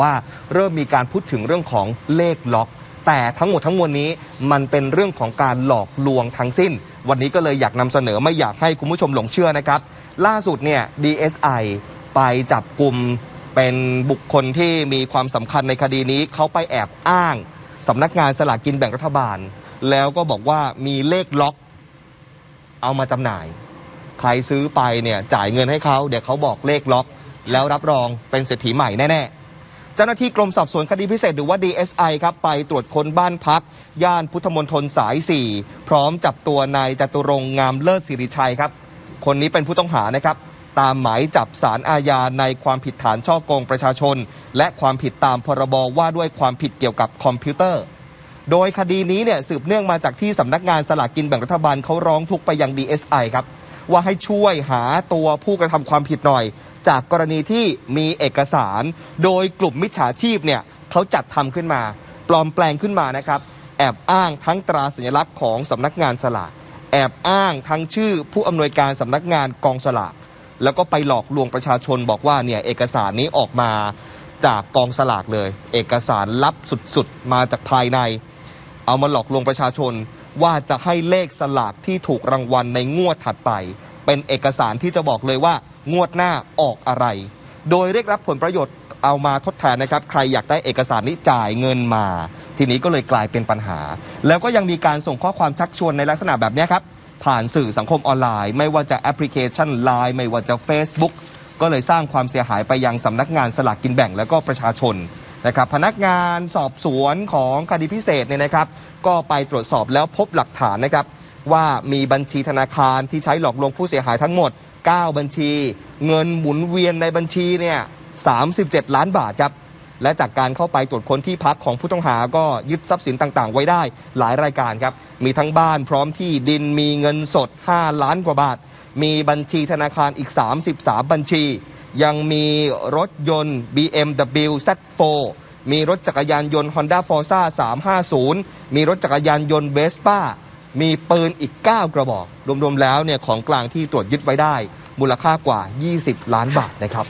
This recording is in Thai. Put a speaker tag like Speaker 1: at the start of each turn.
Speaker 1: ว่าเริ่มมีการพูดถึงเรื่องของเลขล็อก แต่ทั้งหมดทั้งมวลนี้มันเป็นเรื่องของการหลอกลวงทั้งสิ้น วันนี้ก็เลยอยากนำเสนอไม่อยากให้คุณผู้ชมหลงเชื่อนะครับ ล่าสุดเนี่ย DSI ไปจับกลุ่มเป็นบุคคลที่มีความสำคัญในคดีนี้เขาไปแอบอ้างสำนักงานสลากกินแบ่งรัฐบาล แล้วก็บอกว่ามีเลขล็อก เอามาจำหน่าย ใครซื้อไปเนี่ยจ่ายเงินให้เขาเดี๋ยวเขาบอกเลขล็อก แล้วรับรองเป็นเศรษฐีใหม่แน่ๆ เจ้าหน้าที่กรมสอบสวนคดีพิเศษหรือว่า DSI ครับไปตรวจค้นบ้านพัก ย่านพุทธมณฑลสาย 4 พร้อมจับตัวนายจตุรงค์งามเลิศสิริชัยครับ คนนี้เป็นผู้ต้องหานะครับ ตามหมายจับสารอาญาในความผิดฐานช่อโกงประชาชน และความผิดตามพรบว่าด้วยความผิดเกี่ยวกับคอมพิวเตอร์ โดยคดีนี้เนี่ยสืบเนื่องมาจากที่สำนักงานสลากกินแบ่งรัฐบาลเขาร้องทุกข์ไปยัง DSI ครับ ว่าให้ช่วยหาตัวผู้กระทำความผิดหน่อย จากกรณีที่มีเอกสาร โดยกลุ่มมิจฉาชีพเนี่ยเขาจัดทำขึ้นมา ปลอมแปลงขึ้นมานะครับ แอบอ้างทั้งตราสัญลักษณ์ของสำนักงานสลากแอบอ้างทั้งชื่อผู้อำนวยการสำนักงานกองสลากแล้วก็ไปหลอกลวงประชาชนบอกว่าเนี่ยเอกสารนี้ออกมาจากกองสลากเลย เอกสารลับสุดๆ มาจากภายใน เอามาหลอกลวงประชาชน ว่าจะให้เลขสลากที่ถูกรางวัลในงวดถัดไป เป็นเอกสารที่จะบอกเลยว่างวดหน้าออกอะไร โดยเรียกรับผลประโยชน์เอามาทดแทนนะครับ ใครอยากได้เอกสารนี้จ่ายเงินมา ทีนี้ก็เลยกลายเป็นปัญหา แล้วก็ยังมีการส่งข้อความชักชวนในลักษณะแบบนี้ครับ ผ่านสื่อสังคมออนไลน์ ไม่ว่าจะแอปพลิเคชัน Line ไม่ว่าจะ Facebook ก็เลยสร้างความเสียหายไปยังสำนักงานสลากกินแบ่ง และก็ประชาชน นะครับพนักงานสอบสวนของคดีพิเศษเนี่ยนะครับ ก็ไปตรวจสอบแล้วพบหลักฐานนะครับว่ามีบัญชีธนาคารที่ใช้หลอกลวงผู้เสียหายทั้งหมด 9 บัญชี เงินหมุนเวียนในบัญชีเนี่ย37 ล้านบาทครับและจากการเข้าไปตรวจค้นที่พักของผู้ต้องหาก็ยึดทรัพย์สินต่างๆ ไว้ได้หลายรายการครับ มีทั้งบ้านพร้อมที่ดินมีเงินสด 5 ล้านกว่าบาท มีบัญชีธนาคารอีก 33 บัญชี ยังมีรถยนต์ BMW Z4 มีรถจักรยานยนต์ Honda Forza 350 มีรถจักรยานยนต์ Vespa มีปืนอีก 9 กระบอก รวมๆแล้วเนี่ยของกลางที่ตรวจยึดไว้ได้ มูลค่ากว่า 20 ล้านบาทนะครับ